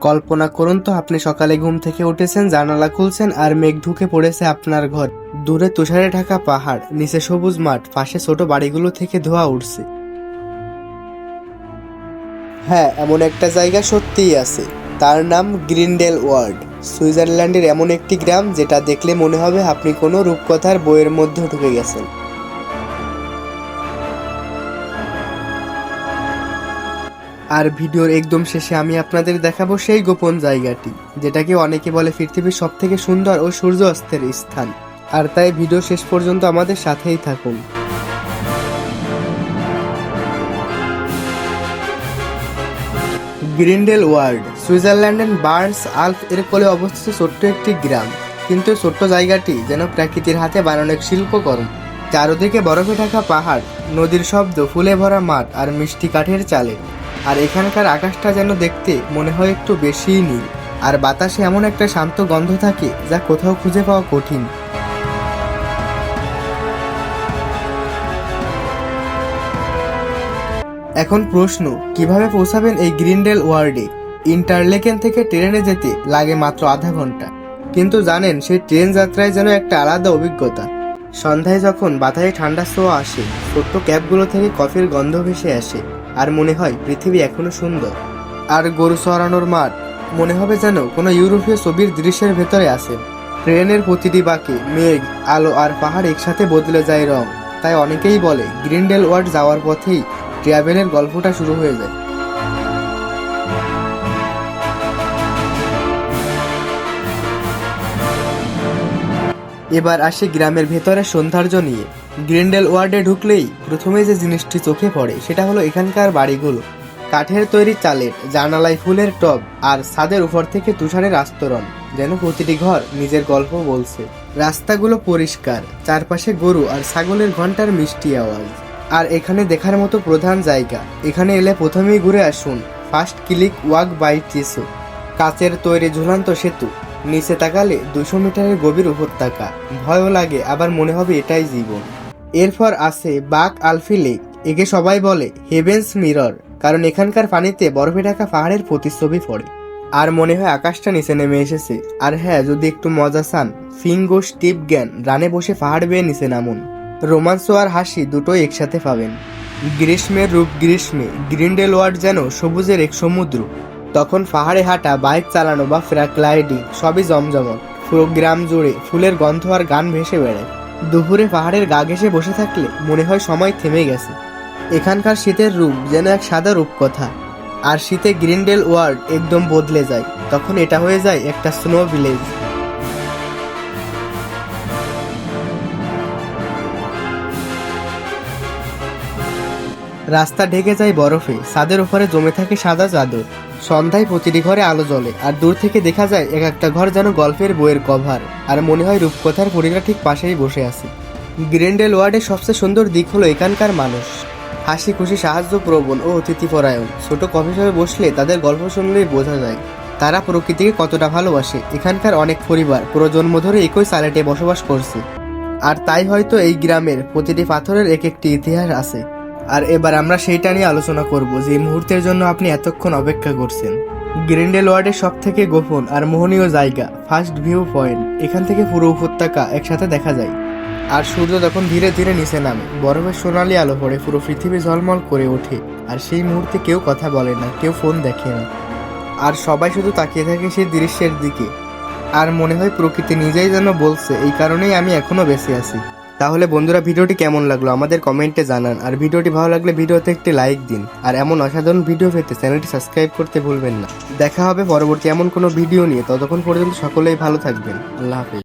কল্পনা করুন তো, আপনি সকালে ঘুম থেকে উঠেছেন, জানালা খুলছেন আর মেঘ ঢুকে পড়েছে আপনার ঘর। দূরে তুষারে ঢাকা পাহাড়, নিচে সবুজ মাঠ, পাশে ছোট বাড়িগুলো থেকে ধোয়া উঠছে। হ্যাঁ এমন একটা জায়গা সত্যিই আছে। তার নাম গ্রিনডেল ওয়ার্ল্ড সুইজারল্যান্ডের এমন একটি গ্রাম যেটা দেখলে মনে হবে আপনি কোনো রূপকথার বইয়ের মধ্যে ঢুকে গেছেন। আর ভিডিওর একদম শেষে আমি আপনাদের দেখাবো সেই গোপন জায়গাটি, যেটাকে অনেকে বলে পৃথিবীর সব থেকে সুন্দর ও সূর্য অস্তের স্থান। আর তাই ভিডিও শেষ পর্যন্ত আমাদের সাথেই থাকুন। গ্রিনডেল ওয়ার্ল্ড, সুইজারল্যান্ডের বার্নস আল্প এর কোলে অবস্থিত ছোট্ট একটি গ্রাম। কিন্তু ছোট্ট জায়গাটি যেন প্রকৃতির হাতে বানানো এক শিল্পকর্ম। চারদিকে বরফে ঢাকা পাহাড়, নদীর শব্দ, ফুলে ভরা মাঠ আর মিষ্টি কাঠের চালে। আর এখানকার আকাশটা যেন দেখতে মনে হয় একটু বেশিই নীল। আর বাতাসে এমন একটা শান্ত গন্ধ থাকে যা কোথাও খুঁজে পাওয়া কঠিন। এখন প্রশ্ন, কীভাবে পৌঁছাবেন এই গ্রিনডেল ওয়ার্ডে? ইন্টারলেকেন থেকে ট্রেনে যেতে লাগে মাত্র আধা ঘণ্টা। কিন্তু জানেন, সেই ট্রেন যাত্রায় যেন একটা আলাদা অভিজ্ঞতা। সন্ধ্যায় যখন বাতাসে ঠান্ডা ছোঁয়া আসে, ছোট্ট ক্যাবগুলো থেকে কফির গন্ধ ভেসে আসে, আর মনে হয় পৃথিবী এখনও সুন্দর। আর গরু চড়ানোর মাঠ, মনে হবে যেন কোনো ইউরোপীয় ছবির দৃশ্যের ভেতরে আছে। ট্রেনের প্রতিটি বাঁকে মেঘ, আলো আর পাহাড় একসাথে বদলে যায় রং। তাই অনেকেই বলে, গ্রিনডেল ওয়ার্ড যাওয়ার পথেই ট্রাভেলের গল্পটা শুরু হয়ে যায়। এবার আসে গ্রামের ভেতরে সৌন্দর্য নিয়ে। গ্রিন্ডেল ওয়ার্ডে ঢুকলেই প্রথমে যে জিনিসটি চোখে পড়ে, সেটা হলো এখানকার বাড়িগুলো। কাঠের তৈরি চালের, জানালায় ফুলের টব আর ছাদের উপর থেকে তুষারের আস্তরণ, যেন প্রতিটি ঘর নিজের গল্প বলছে। রাস্তাগুলো পরিষ্কার, চারপাশে গরু আর ছাগলের ঘণ্টার মিষ্টি আওয়াজ। আর এখানে দেখার মতো প্রধান জায়গা, এখানে এলে প্রথমেই ঘুরে আসুন, ফার্স্ট ক্লিক ওয়াক বাই টিসু। কাচের তৈরি ঝুলন্ত সেতু নিচে তাকালে দুশো মিটারের গভীর উপত্যকা। ভয়ও লাগে, আবার মনে হবে এটাই জীবন। এরপর আছে বাক আলফি লেক। একে সবাই বলে হেভেন্স মিরর, কারণ এখানকার পানিতে বরফে ঢাকা পাহাড়ের প্রতিচ্ছবি পড়ে। আর মনে হয় আকাশটা নিচে নেমে এসেছে। আর হ্যাঁ যদি একটু মজা চান, ফিঙ্গো স্টিপ জ্ঞান রানে বসে পাহাড় বেয়ে নিচে নামুন। রোমাঞ্চ আর হাসি দুটোই একসাথে পাবেন। গ্রীষ্মের রূপ গ্রীষ্মে গ্রিনডেল ওয়ার্ড যেন সবুজের এক সমুদ্র। তখন পাহাড়ে হাঁটা, বাইক চালানো বা ফ্র্যাকলাইডিং সবই জমজমট প্রোগ্রাম জুড়ে ফুলের গন্ধ আর গান ভেসে বেড়ায়। দুপুরে পাহাড়ের গা ঘেসে বসে থাকলে মনে হয় সময় থেমে গেছে। এখানকার শীতের রূপ যেন এক সাদা রূপকথা। আর শীতে গ্রিনডেল ওয়ার্ল্ড একদম বদলে যায়। তখন এটা হয়ে যায় একটা স্নো ভিলেজ রাস্তা ঢেকে যায় বরফে, ছাদের উপরে জমে থাকে সাদা চাদর। সন্ধ্যায় প্রতিটি ঘরে আলো জ্বলে, আর দূর থেকে দেখা যায় এক একটা ঘর যেন গল্পের বইয়ের কভার, আর মনে হয় রূপকথার পরীরা ঠিক পাশেই বসে আছে। গ্রেন্ডেল ওয়ার্ডের সবচেয়ে সুন্দর দিক হলো এখানকার মানুষ। হাসি খুশি, সাহায্য প্রবণ ও অতিথিপরায়ণ। ছোট কফি শপে বসলে তাদের গল্প শুনলেই বোঝা যায় তারা প্রকৃতিকে কতটা ভালোবাসে। এখানকার অনেক পরিবার প্রজন্ম ধরে একই সালেটে বসবাস করছে। আর তাই হয়তো এই গ্রামের প্রতিটি পাথরের এক একটি ইতিহাস আছে। আর এবার আমরা সেইটা নিয়ে আলোচনা করব যে মুহূর্তের জন্য আপনি এতক্ষণ অপেক্ষা করছেন। গ্রিন্ডেল ওয়ার্ডের সব থেকে গোপন আর মোহনীয় জায়গা ফার্স্ট ভিউ পয়েন্ট এখান থেকে পুরো উপত্যকা একসাথে দেখা যায়। আর সূর্য যখন ধীরে ধীরে নিচে নামে, বরফের সোনালি আলো পড়ে পুরো পৃথিবী ঝলমল করে ওঠে। আর সেই মুহূর্তে কেউ কথা বলে না, কেউ ফোন দেখে না। আর সবাই শুধু তাকিয়ে থাকে সেই দৃশ্যের দিকে। আর মনে হয় প্রকৃতি নিজেই যেন বলছে, এই কারণেই আমি এখনও বেঁচে আছি। তাহলে বন্ধুরা ভিডিওটি কেমন লাগল আমাদের কমেন্টে জানান। আর ভিডিওটি ভালো লাগলে ভিডিওতে একটি লাইক দিন। আর এমন অসাধারণ ভিডিও পেতে চ্যানেলটি সাবস্ক্রাইব করতে ভুলবেন না। দেখা হবে পরবর্তী এমন কোনো ভিডিও নিয়ে। ততক্ষণ পর্যন্ত সকলেই ভালো থাকবেন। আল্লাহ হাফিজ।